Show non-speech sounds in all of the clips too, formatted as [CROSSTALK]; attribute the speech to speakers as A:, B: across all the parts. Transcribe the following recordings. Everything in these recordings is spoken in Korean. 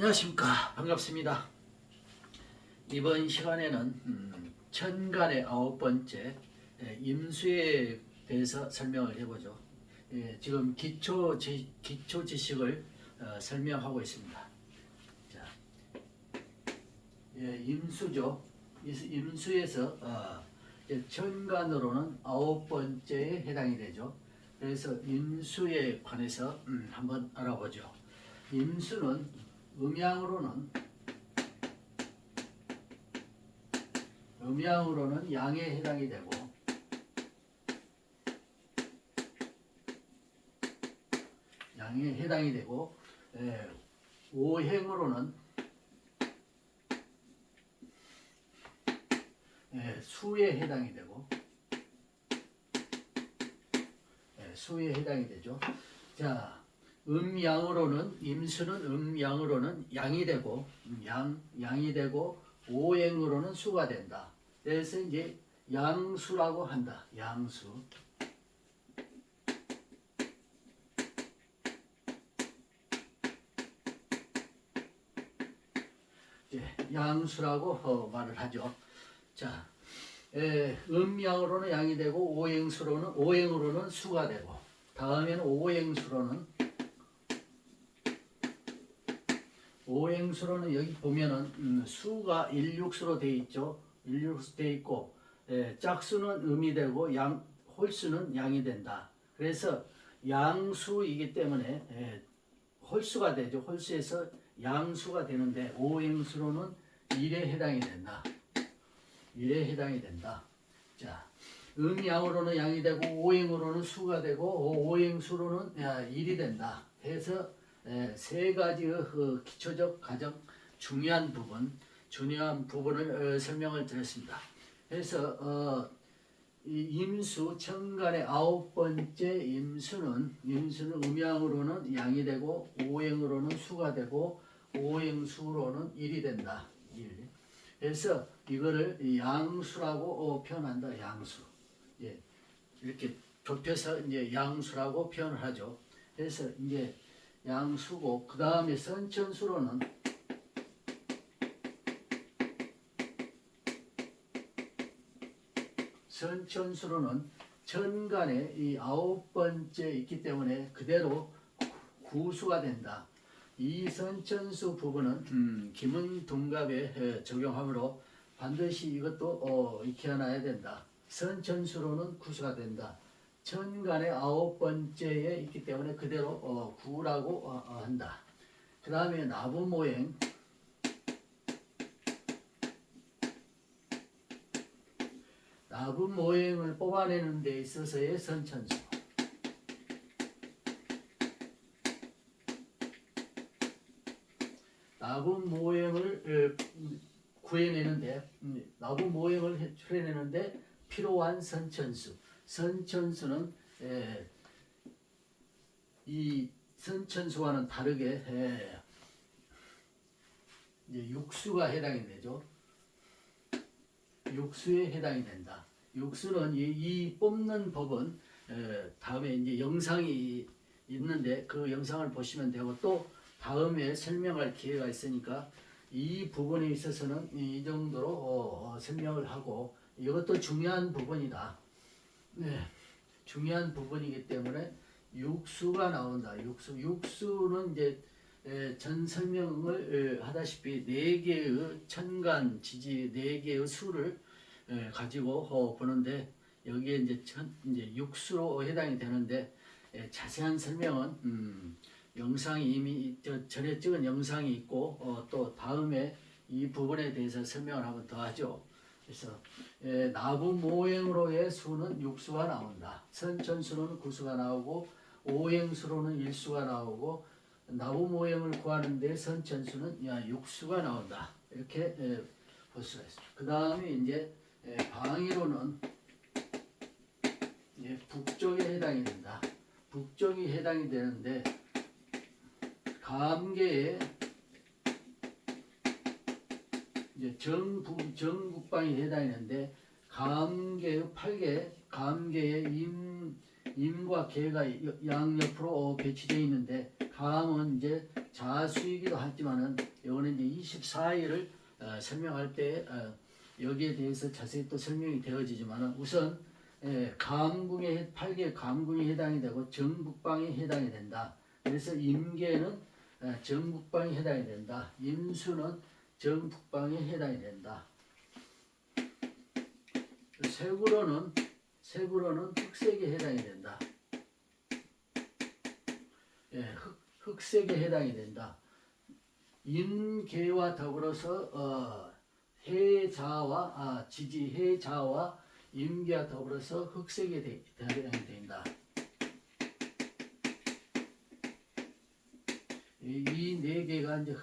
A: 안녕하십니까 반갑습니다. 이번 시간에는 음, 천간의 아홉 번째 예, 임수에 대해서 설명을 해보죠. 예, 지금 기초 지, 기초 지식을 어, 설명하고 있습니다. 자, 예, 임수죠. 이- 임수에서 어, 천간으로는 아홉 번째에 해당이 되죠. 그래서 임수에 관해서 음, 한번 알아보죠. 임수는 음양으로는 음양으로는 양에 해당이 되고 양에 해당이 되고 예, 오행으로는 예, 수에 해당이 되고 예, 수에 해당이 되죠. 자, 음양으로는 임수는 음양으로는 양이 되고 음, 양 양이 되고 오행으로는 수가 된다. 그래서 이제 양수라고 한다. 양수. 예, 양수라고 어, 말을 하죠. 자, 에, 음양으로는 양이 되고 오행수로는 오행으로는 수가 되고 다음에는 오행수로는 오행수로는 여기 보면은 음, 수가 일육수로 돼 있죠. 일육수 돼 있고 에, 짝수는 음이 되고 양 홀수는 양이 된다. 그래서 양수이기 때문에 에, 홀수가 되죠. 홀수에서 양수가 되는데 오행수로는 일에 해당이 된다. 일에 해당이 된다. 자, 음양으로는 양이 되고 오행으로는 수가 되고 오행수로는 야, 일이 된다. 해서 에, 세 가지의 그 기초적 가장 중요한 부분, 중요한 부분을 어, 설명을 드렸습니다. 그래서 어, 이 임수 천간의 아홉 번째 임수는 임수는 음양으로는 양이 되고 오행으로는 수가 되고 오행수로는 일이 된다. 일. 그래서 이거를 양수라고 어, 표현한다. 양수. 예. 이렇게 좁혀서 이제 양수라고 표현을 하죠. 그래서 이제 양수고 그 다음에 선천수로는 선천수로는 천간에 이 아홉 번째 있기 때문에 그대로 구수가 된다. 이 선천수 부분은 음, 기문동갑에 에, 적용하므로 반드시 이것도 어, 익혀놔야 된다. 선천수로는 구수가 된다. 천간의 아홉 번째에 있기 때문에 그대로 어, 구라고 어, 어, 한다. 그 다음에 나부모행. 나부모행을 뽑아내는 데 있어서의 선천수. 나부 모형을 어, 구해내는데 음, 나부 모형을 해- 추려내는데 필요한 선천수 선천수는 에, 이 선천수와는 다르게 에, 이제 육수가 해당이 되죠. 육수에 해당이 된다. 육수는 이, 이 뽑는 법은 에, 다음에 이제 영상이 있는데 그 영상을 보시면 되고 또 다음에 설명할 기회가 있으니까 이 부분에 있어서는 이 정도로 어, 어, 설명을 하고 이것도 중요한 부분이다. 네, 중요한 부분이기 때문에 육수가 나온다. 육수, 육수는 이제 에, 전 설명을 에, 하다시피 네 개의 천간 지지 네 개의 수를 에, 가지고 어, 보는데 여기에 이제 천, 이제 육수로 해당이 되는데 에, 자세한 설명은 음, 영상이 이미 저 전에 찍은 영상이 있고 어, 또 다음에 이 부분에 대해서 설명을 한번 더 하죠. 그래서 에, 나부 모행으로의 수는 육수가 나온다. 선천수로는 구수가 나오고 오행수로는 일수가 나오고 나부 모행을 구하는데 선천수는 야, 육수가 나온다. 이렇게 에, 볼 수가 있습니다. 그 다음에 이제 에, 방위로는 예, 북쪽에 해당이 된다. 북쪽이 해당이 되는데 감계에 이제 정북 정북방이 해당하는데 감계의 팔계 감계에 임 임과 계가 양 옆으로 배치되어 있는데 다음은 이제 자수이기도 하지만은 이거는 이제 24일을 어, 설명할 때 어, 여기에 대해서 자세히 또 설명이 되어지지만은 우선 예, 감궁에 8개 감궁에 해당이 되고 정북방에 해당이 된다. 그래서 임계는 예, 정북방에 해당이 된다. 임수는 정북방에 해당이 된다. 세구로는 세구로는 흑색에 해당이 된다. 예, 흑, 흑색에 해당이 된다. 임계와 더불어서 어, 해자와 아, 지지 해자와 임계와 더불어서 흑색에 대- 해당이 된다. 이 네 개가 이제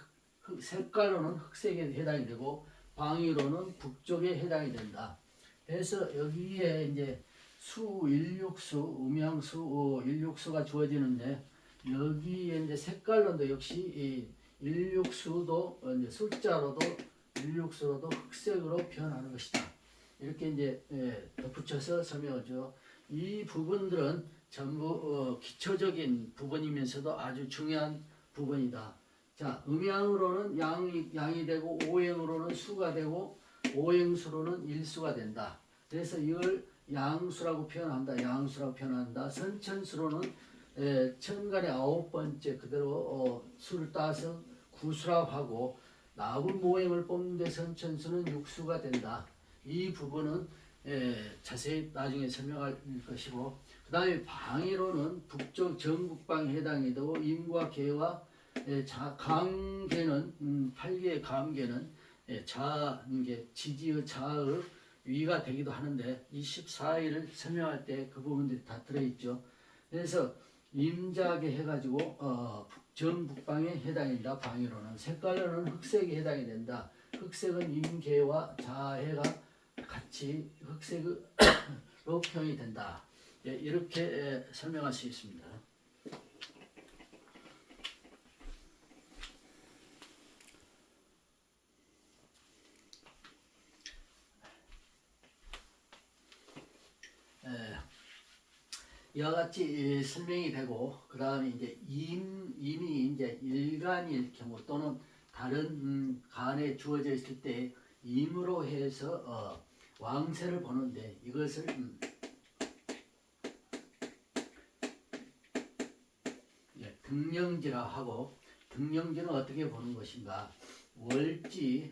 A: 색깔로는 흑색에 해당이 되고 방위로는 북쪽에 해당이 된다. 그래서 여기에 이제 수, 일육수, 음양수, 어, 일육수가 주어지는데 여기에 이제 색깔로도 역시 이 일육수도 어, 이제 숫자로도 일육수로도 흑색으로 표현하는 것이다. 이렇게 이제 예, 덧붙여서 설명하죠. 이 부분들은 전부 어, 기초적인 부분이면서도 아주 중요한 부분이다. 자, 음양으로는 양이, 양이 되고 오행으로는 수가 되고 오행수로는 일수가 된다. 그래서 이걸 양수라고 표현한다. 양수라고 표현한다. 선천수로는 에, 천간의 아홉 번째 그대로 어, 수를 따서 구수라고 하고 나군 모행을 뽑는데 선천수는 육수가 된다. 이 부분은 에, 자세히 나중에 설명할 것이고 그 다음에 방위로는 북쪽 전국방에 해당이 되고 임과 개와 에, 자, 강계는 음, 팔개의 감계는 예, 자 이게 지지의 자의 위가 되기도 하는데 이 14일을 설명할 때 그 부분들이 다 들어있죠. 그래서 임자하게 해가지고 어, 전북방에 해당된다. 방위로는 색깔로는 흑색에 해당이 된다. 흑색은 임계와 자해가 같이 흑색으로 [COUGHS] 표현이 된다. 예, 이렇게 예, 설명할 수 있습니다. 예, 이와 같이 예, 설명이 되고 그 다음에 이제 임 임이 이제 일간일 경우 또는 다른 음, 간에 주어져 있을 때 임으로 해서 어, 왕세를 보는데 이것을 음, 예, 등령지라 하고 등령지는 어떻게 보는 것인가 월지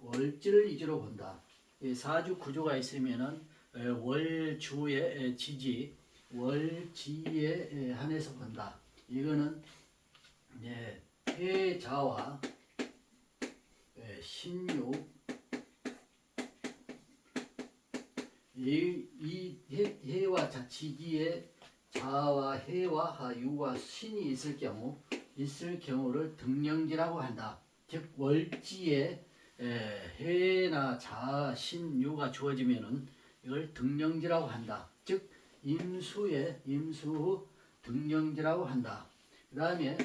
A: 월지를 위주로 본다. 이 사주 구조가 있으면은 에, 월주의 에, 지지, 월지에 에, 한해서 본다. 이거는 이제 해자와 에, 신유 이, 이 해, 해와 자, 지지에 자와 해와 하, 유와 신이 있을 경우 있을 경우를 등령지라고 한다. 즉 월지에 에, 해나 자, 신, 유가 주어지면은 이걸 등령지라고 한다. 즉 임수의 임수 등령지라고 한다. 그 다음에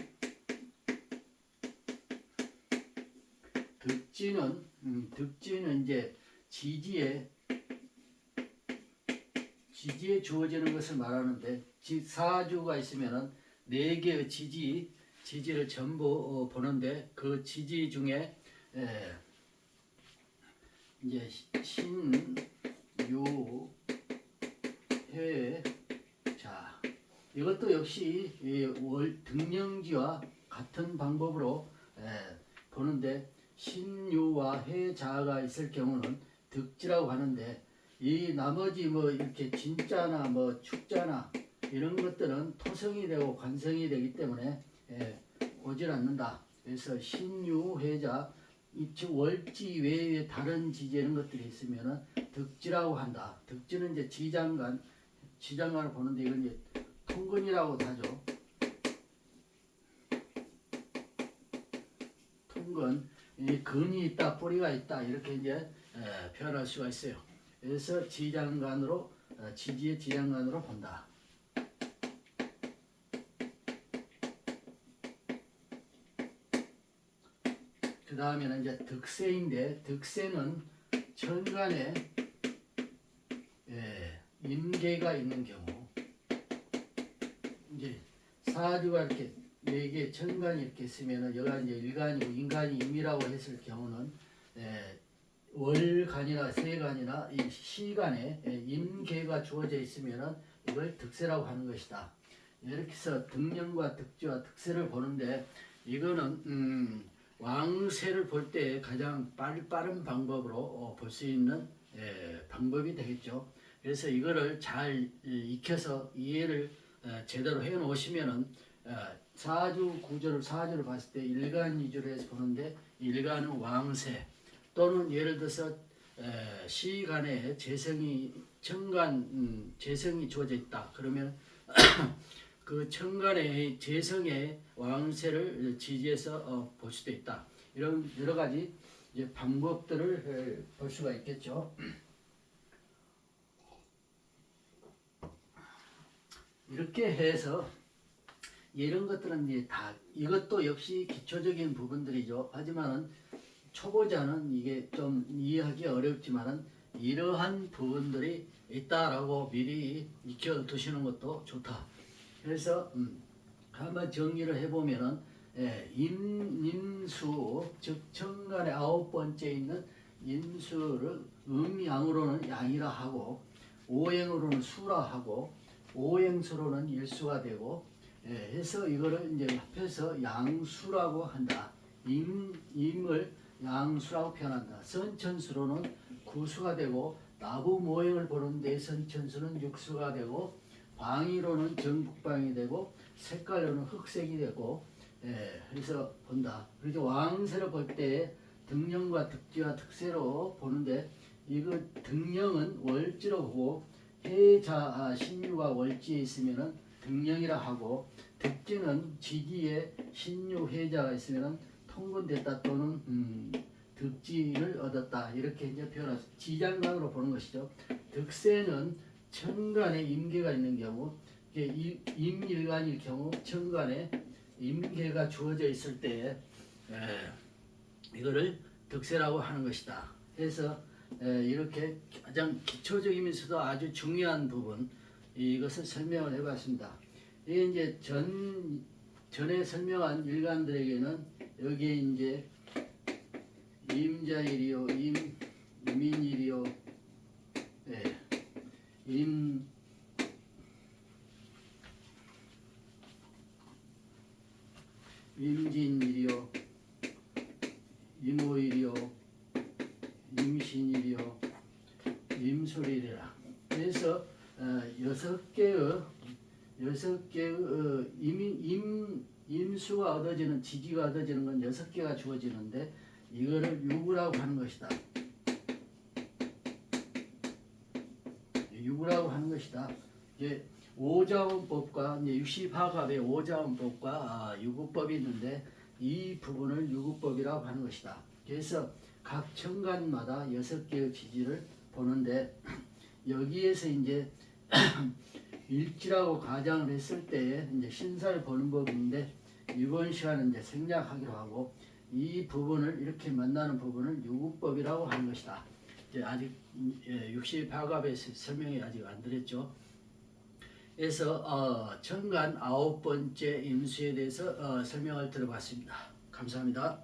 A: 득지는 음, 득지는 이제 지지에 지지에 주어지는 것을 말하는데 지, 사주가 있으면은 네 개의 지지 지지를 전부 어, 보는데 그 지지 중에 에, 이제 신, 유, 해, 자 이것도 역시 이월 등령지와 같은 방법으로 에, 보는데 신유와 해자가 있을 경우는 득지라고 하는데 이 나머지 뭐 이렇게 진자나 뭐 축자나 이런 것들은 토성이 되고 관성이 되기 때문에 에, 오질 않는다. 그래서 신유해자 이즉 월지 외에 다른 지지 이런 것들이 있으면은 득지라고 한다. 득지는 이제 지장간 지장간을 보는데 이건 이제 통근이라고 하죠. 통근 이 근이 있다 뿌리가 있다 이렇게 이제 에, 표현할 수가 있어요. 그래서 지장간으로 어, 지지의 지장간으로 본다. 그 다음에는 이제 득세인데 득세는 천간에 예, 임계가 있는 경우 이제 사주가 이렇게 네개 천간이 이렇게 있으면은 여기가 이제 일간이고 인간이 임이라고 했을 경우는 에, 월간이나 세간이나 이 시간에 에, 임계가 주어져 있으면은 이걸 득세라고 하는 것이다. 이렇게 해서 등령과 득지와 득세를 보는데 이거는 음, 왕세를 볼 때 가장 빠르, 빠른 방법으로 어, 볼수 있는 에, 방법이 되겠죠. 그래서 이거를 잘 이, 익혀서 이해를 어, 제대로 해 놓으시면은 어, 사주 구조를 사주를 봤을 때 일간 위주로 해서 보는데 일간은 왕세 또는 예를 들어서 에, 시간에 재성이 천간 음, 재성이 주어져 있다 그러면 그 천간의 재성의 왕세를 지지해서 어, 볼 수도 있다 이런 여러 가지 이제 방법들을 에, 볼 수가 있겠죠. 이렇게 해서 이런 것들은 이제 다 이것도 역시 기초적인 부분들이죠. 하지만은 초보자는 이게 좀 이해하기 어렵지만은 이러한 부분들이 있다라고 미리 익혀 두시는 것도 좋다. 그래서 음, 한번 정리를 해보면은 예, 임, 임수 즉 천간의 아홉 번째 있는 임수를 음양으로는 양이라 하고 오행으로는 수라 하고 오행수로는 일수가 되고 예, 해서 이거를 이제 합해서 양수라고 한다. 임, 임을 양수라고 표현한다. 선천수로는 구수가 되고 나부 모행을 보는 데 선천수는 육수가 되고 방위로는 정북방이 되고 색깔로는 흑색이 되고 예, 그래서 본다. 그래서 왕세를 볼때 등령과 득지와 특세로 보는데 이거 등령은 월지로 보고 해자 아, 신유가 월지에 있으면은 등령이라 하고 득지는 지기에 신유 해자가 있으면은 통근됐다 또는 음, 득지를 얻었다 이렇게 이제 표현할 수 지장간으로 보는 것이죠. 득세는 천간에 임계가 있는 경우 이게 이- 임일간일 경우 천간에 임계가 주어져 있을 때 에, 이거를 득세라고 하는 것이다. 그래서 에, 이렇게 가장 기초적이면서도 아주 중요한 부분 이것을 설명을 해봤습니다. 이게 이제 전 전에 설명한 일간들에게는 여기에 이제 임자일이요, 임 임인일이요, 예, 임 임진일이요, 임오일이요, 임신일이요, 임술일이라. 그래서 어, 여섯 개의 여섯 개의 어, 임, 임 임수가 얻어지는 지지가 얻어지는 건 여섯 개가 주어지는데 이거를 유구라고 하는 것이다. 유구라고 하는 것이다. 이제 오자원법과 이제 육시파갑의 오자원법과 아, 유구법이 있는데 이 부분을 유구법이라고 하는 것이다. 그래서 각 천간마다 여섯 개의 지지를 보는데 여기에서 이제 [CLEARS THROAT] 일지라고 가정을 했을 때 이제 신사를 보는 법인데 이번 시간은 이제 생략하기로 하고 이 부분을 이렇게 만나는 부분을 유구법이라고 하는 것이다. 이제 아직 예, 68갑의 설명이 아직 안 드렸죠. 그래서 어, 천간 아홉 번째 임수에 대해서 어, 설명을 들어봤습니다. 감사합니다.